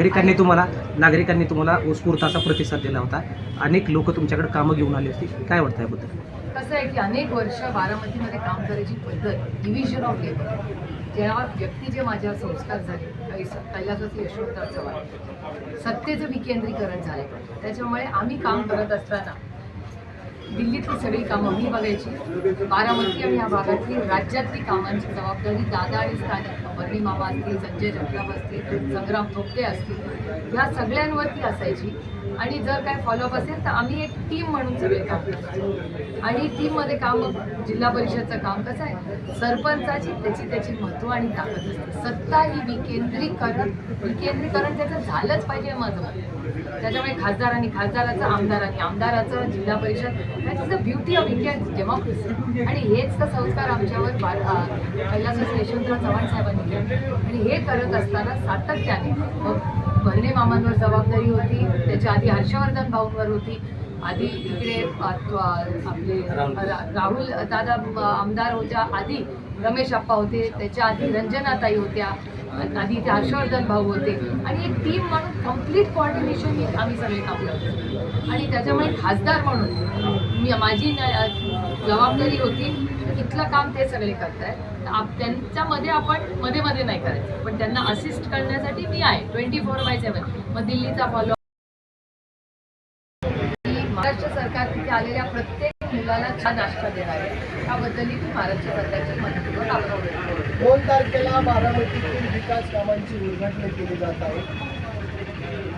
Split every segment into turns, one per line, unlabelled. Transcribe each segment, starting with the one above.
नागरिकांनी तुम्हाला नागरिकांनी तुम्हाला उत्स्फूर्त असा प्रतिसाद दिला होता. अनेक लोक तुमच्याकडे कामं घेऊन आली होती. काय वाटतं याबद्दल?
कसं आहे की अनेक वर्ष बारामतीमध्ये काम करायची पद्धत डिव्हिजन ऑफ लेबर जेव्हा व्यक्ती जे माझ्या संस्कार झाले कैस- कैलासवासी यशवंतराव चव्हाण सत्तेचं विकेंद्रीकरण झाले. त्याच्यामुळे आम्ही काम करत असताना दिल्लीतली सगळी कामं मी बघायची. बारामती आणि या भागातली राज्यातली कामांची जबाबदारी दादा आणि स्थानिक बर्णी मामा असतील संजय जगताप असतील संग्राम थोपटे असतील ह्या सगळ्यांवरती असायची. आणि जर काय फॉलोअप असेल तर आम्ही एक टीम म्हणून सगळे काम करतो. आणि टीममध्ये काम जिल्हा परिषदचं काम कसं आहे? सरपंचाची त्याची त्याची महत्त्व आणि ताकद असते. सत्ता ही विकेंद्रीकरण विकेंद्रीकरण त्याचं झालंच पाहिजे माझं मत. त्याच्यामुळे खासदारांनी खासदाराचं आमदारांनी आमदाराचं Zilla Parishad that is the beauty of Indian democracy आणि हेच तर संस्कार आमच्यावर कैलास यशवंतराव चव्हाण साहेबांनी केले. आणि हे करत असताना सातत्याने मग भरणे मामांवर जबाबदारी होती त्याच्या आधी हर्षवर्धन भाऊंवर होती आधी इकडे आपले राहुल. दादा आमदार होत्या आधी रमेश अप्पा होते त्याच्या आधी रंजनाताई होत्या आधी ते हर्षवर्धन भाऊ होते. आणि एक टीम म्हणून कंप्लीट कॉर्डिनेशन आम्ही सगळे काम करतो. आणि त्याच्यामुळे खासदार म्हणून मी माझी जबाबदारी होती की इथलं काम ते सगळे करतायत. आप त्यांच्यामध्ये आपण मध्ये मध्ये नाही करायचं. पण त्यांना असिस्ट करण्यासाठी मी आहे ट्वेंटी फोर बाय सेवन मग दिल्लीचा फॉलो महाराष्ट्र सरकार तिथे आलेल्या प्रत्येक मुलाला छान नाश्ता देणार आहे. त्याबद्दल मी महाराष्ट्र सरकारची मनपूर्वक आभार
दोन तारखेला बारामतीतील विकास कामांची उद्घाटन केली जात आहे.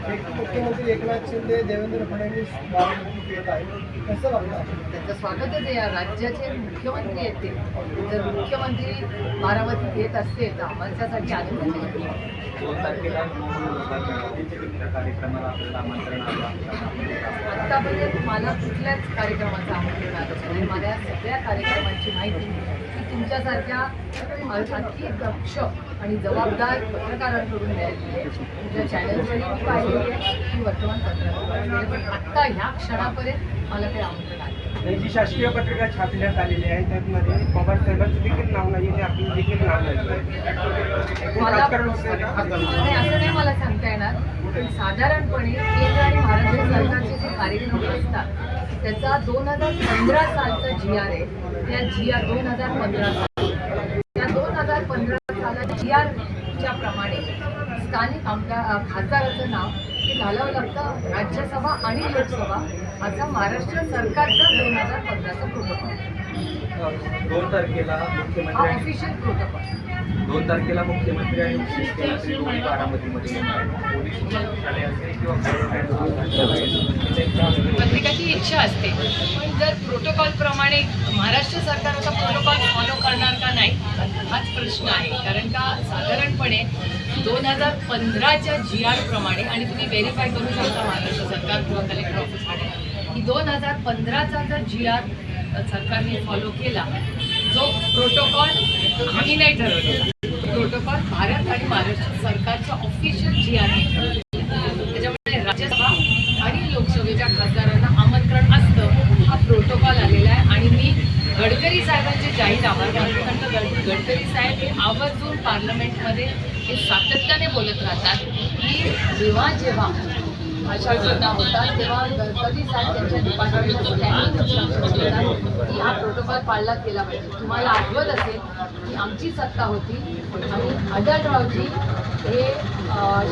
मुख्यमंत्री एकनाथ शिंदे देवेंद्र फडणवीस बारामतीत येत आहे कसं वाटतं
त्यांचं स्वागतच आहे या राज्याचे मुख्यमंत्री आहेत ते जर मुख्यमंत्री बारामतीत येत असते तर आम्हाच्यासाठी आनंद आत्तापर्यंत मला कुठल्याच कार्यक्रमाचं आमंत्रण आलं नाही. मला या सगळ्या कार्यक्रमांची माहिती ही तुमच्यासारख्या अति दक्ष आणि जबाबदार पत्रकारांकडून मिळालेली आहे. तुमच्या चॅनलवरही मी पाहिलेली आहे. की आहे. पण आत्ता ह्या क्षणापर्यंत मला काही आमंत्रण नाही.
जी शासकीय पत्रिका छापण्यात आलेली आहे त्यामध्ये पवार साहेबांचं देखील नाव नाही आणि आपलं देखील नाव नाही
मला
राजकारण वगैरे
नाही, असं नाही मला सांगता येणार पण साधारणपणे केंद्र आणि महाराष्ट्र सरकारचे जे कार्यक्रम असतात त्याचा दोन हजार पंधरा सालचा जी आर आहे त्या जी आर दोन हजार पंधरा साल त्या दोन हजार पंधरा साला जी आरच्या प्रमाणे स्थानिक आमदार खासदाराचं नाव हे घालावं लागतं राज्यसभा आणि लोकसभा असा महाराष्ट्र सरकारचा दोन हजार पंधराचा प्रोटोकॉल
दोन तारखेला
हा
मुख्यमंत्री
ऑफिशियल प्रोटोकॉल
दोन तारखेला मुख्यमंत्री आणि दोन्ही बारामतीमध्ये येणार. पोलीस असेल किंवा
अपेक्षा इच्छा असते. पण जर प्रोटोकॉल प्रमाणे महाराष्ट्र सरकार आता प्रोटोकॉल फॉलो करणार का नाही? हाच प्रश्न आहे. कारण का साधारणपणे दोन हजार पंधराच्या जी आर प्रमाणे आणि तुम्ही व्हेरीफाय करू शकता महाराष्ट्र सरकार किंवा कलेक्टर ऑफिसमध्ये की दोन हजार पंधराचा जर जी आर सरकारने फॉलो केला जो प्रोटोकॉल आम्ही नाही ठरवलेला. प्रोटोकॉल भारत आणि महाराष्ट्र सरकारच्या ऑफिशियल जी आर त्याच्यामुळे राज्यसभा आणि लोकसभेच्या खासदारांना आमंत्रण असतं हा प्रोटोकॉल आलेला आहे आणि मी गडकरी साहेबांचे जाहीर आभार मानतो कारण का गड गडकरी साहेब हे आवर्जून पार्लमेंटमध्ये हे सातत्याने बोलत राहतात की जेव्हा जेव्हा अशा आषाढ होतात तेव्हा गडकरी साहेब त्यांच्या डिपार्टमेंटमध्ये स्टँडिंग की हा प्रोटोकॉल पाळला गेला पाहिजे. तुम्हाला आठवत असेल की आमची सत्ता होती आणि आढळरावजी हे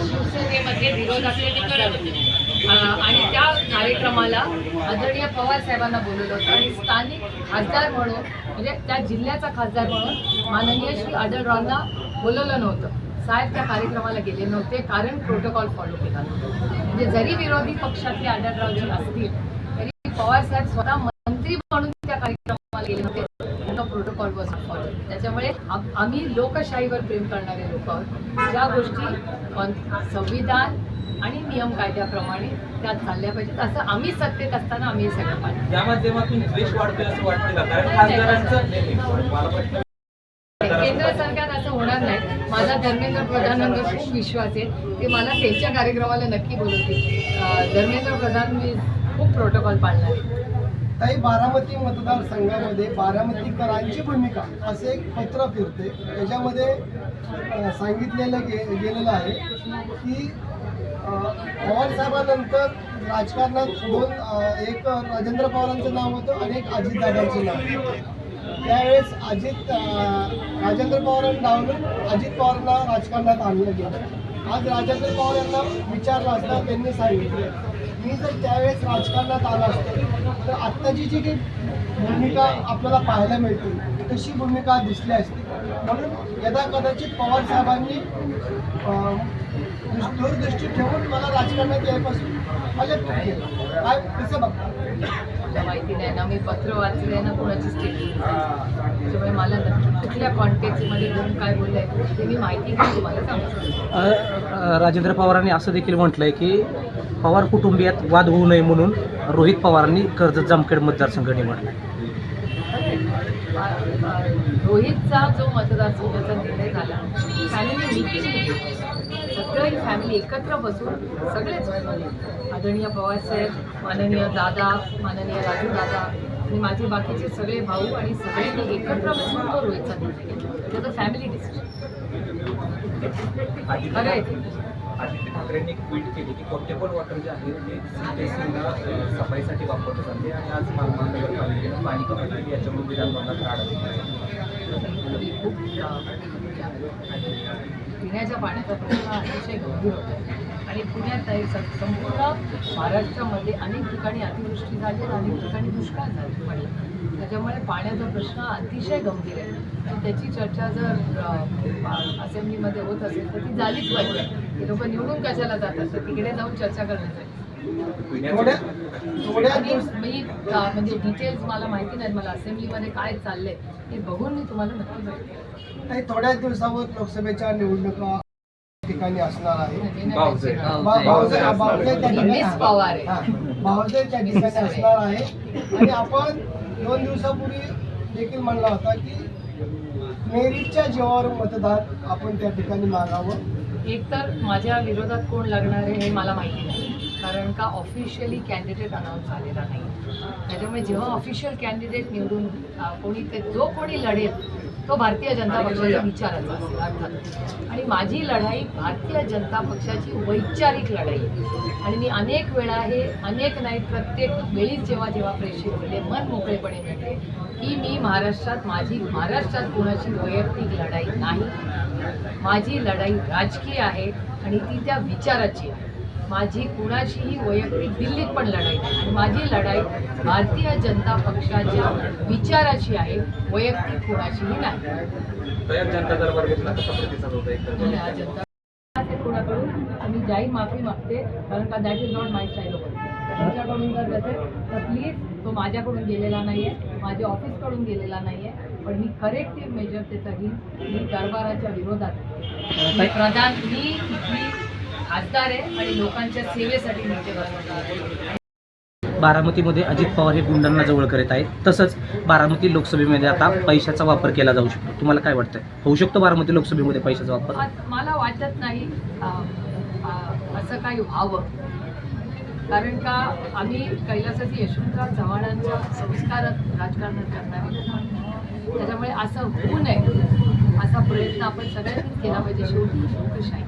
शिवसेनेमध्ये शिवसेनेमध्ये असलेले करत होते. आणि त्या कार्यक्रमाला आदरणीय पवार साहेबांना बोलवलं होतं. आणि स्थानिक खासदार म्हणून म्हणजे त्या जिल्ह्याचा खासदार म्हणून माननीय श्री आढळरावांना बोलवलं नव्हतं. साहेब त्या कार्यक्रमाला गेले नव्हते कारण प्रोटोकॉल फॉलो केला म्हणजे जरी विरोधी पक्षातले आढळरावजी असतील तरी पवार साहेब स्वतः मंत्री म्हणून त्या कार्यक्रमाला गेले होते त्यांना प्रोटोकॉल वॉज फॉलो त्याच्यामुळे आम्ही लोकशाहीवर प्रेम करणारे लोक आहोत. ज्या गोष्टी संविधान आणि नियम कायद्याप्रमाणे त्या चालल्या पाहिजेत. असं आम्ही सत्तेत असताना आम्ही हे सगळं पाहिजे
या माध्यमातून द्वेष वाढतोय असं वाटतं का? कारण खासदारांचं नाही, नाही, मला वाटतं
केंद्र सरकार असं होणार नाही. माझा धर्मेंद्र प्रधानांवर खूप विश्वास आहे. ते मला त्यांच्या कार्यक्रमाला नक्की बोलवतील. धर्मेंद्र प्रधान मी खूप प्रोटोकॉल पाळणार आहे.
ताई बारामती मतदारसंघामध्ये बारामतीकरांची भूमिका असे एक पत्र फिरते. त्याच्यामध्ये सांगितलेलं गे गेलेलं आहे की पवार साहेबांनंतर राजकारणात दोन एक राजेंद्र पवारांचं नाव होतं आणि एक अजितदादांचं नाव त्यावेळेस अजित राजेंद्र पवारांना डावलून अजित पवारांना राजकारणात आणलं गेलं. आज राजेंद्र पवार यांना विचारलं असता त्यांनी सांगितलं. मी जर त्यावेळेस राजकारणात आला असतो तर आत्ताची जी काही भूमिका आपल्याला पाहायला मिळते तशी भूमिका दिसली असते. म्हणून यदा कदाचित पवार साहेबांनी दूरदृष्टी ठेवून मला राजकारणात यायपासून केलं. काय कसं बघता?
मला माहिती नाही ना मी पत्र वाचले ना कोणाची स्टेटमेंट त्याच्यामुळे मला नक्की कुठल्या कॉन्टेक्टमध्ये घेऊन काय बोललंय ते मी माहिती घेऊन तुम्हाला सांगू
राजेंद्र पवारांनी असं देखील म्हटलंय की पवार कुटुंबियात वाद होऊ नये म्हणून रोहित पवारांनी कर्जत जामखेड मतदारसंघ निवडला.
रोहितचा जो मतदारसंघाचा निर्णय झाला फॅमिली मिटिंग सगळी फॅमिली एकत्र बसून सगळेच आदरणीय पवारसाहेब माननीय दादा माननीय राजू दादा आणि माझे बाकीचे सगळे भाऊ आणि सगळ्यांनी एकत्र बसून तो रोहितचा निर्णय घेतला. त्याचं फॅमिली डिसिजन खरं आहे
आदित्य ठाकरेंनी ट्विट केली की पोर्टेबल वॉटर जे आहे ते सिंटेसिंगला सफाईसाठी वापरत जाते आणि आज महानगरपालिकेनं पाणी कमी केली याच्यामुळे विधानभवनात राड
खूप पिण्याच्या पाण्याचा प्रश्न अतिशय गंभीर होता. आणि पुण्यात संपूर्ण महाराष्ट्रामध्ये अनेक ठिकाणी अतिवृष्टी झाली आणि अनेक ठिकाणी दुष्काळ झाला. पडला त्याच्यामुळे पाण्याचा प्रश्न अतिशय गंभीर आहे. आणि त्याची चर्चा जर असेंब्लीमध्ये होत असेल तर ती झालीच पाहिजे. ते लोक निवडून कशाला जातात? तिकडे जाऊन चर्चा करण्यासाठी म्हणजे डिटेल्स मला माहिती नाहीत. मला असेंब्लीमध्ये काय चाललंय हे बघून मी तुम्हाला नक्की सांगते
नाही थोड्याच दिवसावर लोकसभेच्या निवडणुका ठिकाणी असणार आहे.
म्हणजे. नाही.
हा, भाऊजे त्या ठिकाणी असणार आहे. आणि आपण दोन दिवसापूर्वी देखील म्हणला होता की मेरिटच्या जीवावर मतदान आपण त्या ठिकाणी मागावं.
एकतर माझ्या विरोधात कोण लागणार आहे हे मला माहिती नाही. कारण का ऑफिशियली कॅन्डिडेट अनाऊन्स झालेला नाही. त्याच्यामुळे जेव्हा ऑफिशियल कॅन्डिडेट निवडून कोणी ते जो कोणी लढेल तो भारतीय जनता पक्षाचा विचाराचा असेल अर्थात. आणि माझी लढाई भारतीय जनता पक्षाची वैचारिक लढाई. आहे. आणि मी अनेक वेळा हे अनेक नाही प्रत्येक वेळीच जेव्हा जेव्हा प्रेक्षित होते मन मोकळेपणे मिळते की मी महाराष्ट्रात माझी महाराष्ट्रात कोणाची वैयक्तिक लढाई नाही. माझी लढाई राजकीय आहे आणि ती त्या विचाराची आहे. माझी कुणाशीही वैयक्तिक दिल्लीत पण लढाई नाही. आणि माझी लढाई भारतीय जनता पक्षाच्या विचाराची आहे वैयक्तिक कुणाशीही नाही. हा कुणाकडून? मी जाहीर माफी मागते कारण का that is not my style of तुमच्याकडून जर असेल तर प्लीज तो माझ्याकडून गेलेला नाही आहे माझ्या ऑफिसकडून गेलेला नाही आहे पण मी करेक्टिव्ह मेजर त्याचा घेईन मी कारभाराच्या विरोधात प्रधान मी खासदार आहे आणि लोकांच्या सेवेसाठी आहे.
बारामतीमध्ये अजित पवार हे गुंडांना जवळ करत आहेत. तसंच बारामती लोकसभेमध्ये आता पैशाचा वापर केला जाऊ शकतो. तुम्हाला काय वाटतंय? होऊ शकतो बारामती लोकसभेमध्ये पैशाचा वापर?
मला वाटत नाही. असं काही व्हावं. कारण का आम्ही कैलासाची यशवंतराव चव्हाणांच्या संस्कारात राजकारणात करणारे. त्याच्यामुळे असं होऊ नये. असा प्रयत्न आपण सगळ्यांनीच केला पाहिजे. शेवटी लोकशाही.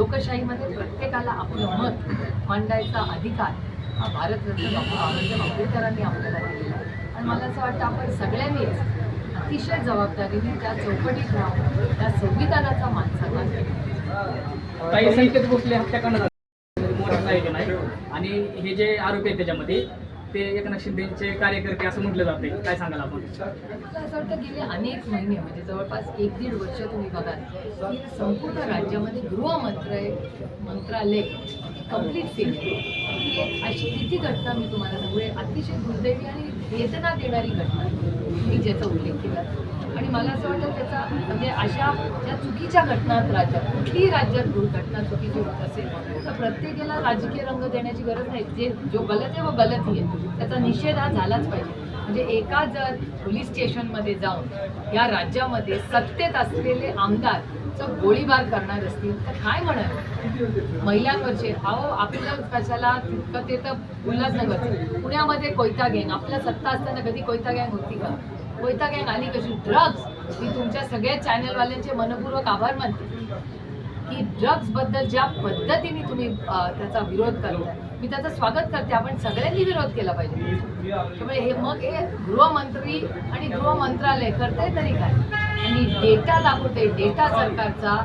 लोकशाहीमध्ये प्रत्येकाला आपलं मत मांडायचा अधिकार हा भारतरत्न डॉक्टर बाबासाहेब आंबेडकरांनी आपल्याला दिलेला आणि मला असं वाटतं आपण सगळ्यांनीच अतिशय जबाबदारीने त्या चौकटीत राहून त्या संविधानाचा मान सन्मान केला
काही संकेत भोसले हत्याकांड आणि हे जे आरोपी आहेत त्याच्यामध्ये ते एकनाथ शिंदेचे कार्यकर्ते असं म्हटलं जाते काय सांगाल आपण?
मला असं वाटतं गेले अनेक महिने म्हणजे जवळपास एक दीड वर्ष तुम्ही बघाल की संपूर्ण राज्यामध्ये गृहमंत्रालय मंत्रालय कंप्लीट फेल अशी किती घटना मी तुम्हाला सांगू? अतिशय दुर्दैवी आणि वेदना देणारी घटना. मी ज्याचा उल्लेख केला. आणि मला असं वाटतं त्याचा म्हणजे अशा ज्या चुकीच्या घटनात राज्यात कुठलीही राज्यात घटना चुकीची होत असेल तर प्रत्येकाला राजकीय रंग देण्याची गरज नाही. जे जो गलत आहे व गलत आहे. त्याचा निषेध हा झालाच पाहिजे. म्हणजे एका जर पोलीस स्टेशनमध्ये जाऊन या राज्यामध्ये सत्तेत असलेले आमदार गोळीबार करणार असतील तर काय म्हणाल? महिलांवरचे अहो आपल्या कशाला तितकं ते तर उल्हासनगर पुण्यामध्ये कोयता गँग आपल्या सत्ता असताना कधी कोयता गँग होती का? कोयता गँग आली कशी? ड्रग्ज मी तुमच्या सगळ्या चॅनलवाल्यांचे मनपूर्वक आभार मानते. की ड्रग्जबद्दल ज्या पद्धतीने तुम्ही त्याचा विरोध करता मी त्याचं स्वागत करते. आपण सगळ्यांनी विरोध केला पाहिजे. त्यामुळे हे मग हे गृहमंत्री आणि गृह मंत्रालय करते तरी काय? आणि डेटा दाखवते डेटा सरकारचा.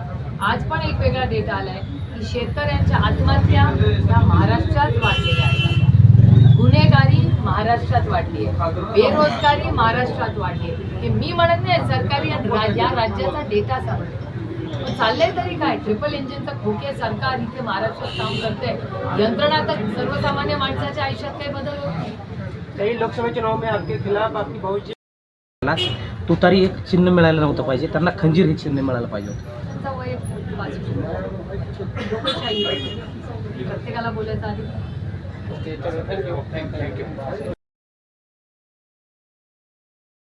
आज पण एक वेगळा डेटा आलाय की शेतकऱ्यांच्या आत्महत्या ह्या महाराष्ट्रात वाढलेल्या आहेत. गुन्हेगारी महाराष्ट्रात वाढली आहे. बेरोजगारी महाराष्ट्रात वाढली आहे. हे मी म्हणत नाही सरकारी या राज्याचा डेटा सांगतो चाललंय तरी काय? ट्रिपल इंजिनचं खोके सरकार इथे महाराष्ट्रात काम करते यंत्रणा तर सर्वसामान्य माणसाच्या आयुष्यात काही बदल होत नाही.
कई नाव मी में आपके खिलाफ आपकी बहुत
मला तुतारी एक चिन्ह मिळायला नव्हतं पाहिजे. त्यांना खंजीर हे चिन्ह मिळायला पाहिजे होतं.
आहे. प्रत्येकाला बोलायचा
थँक्यू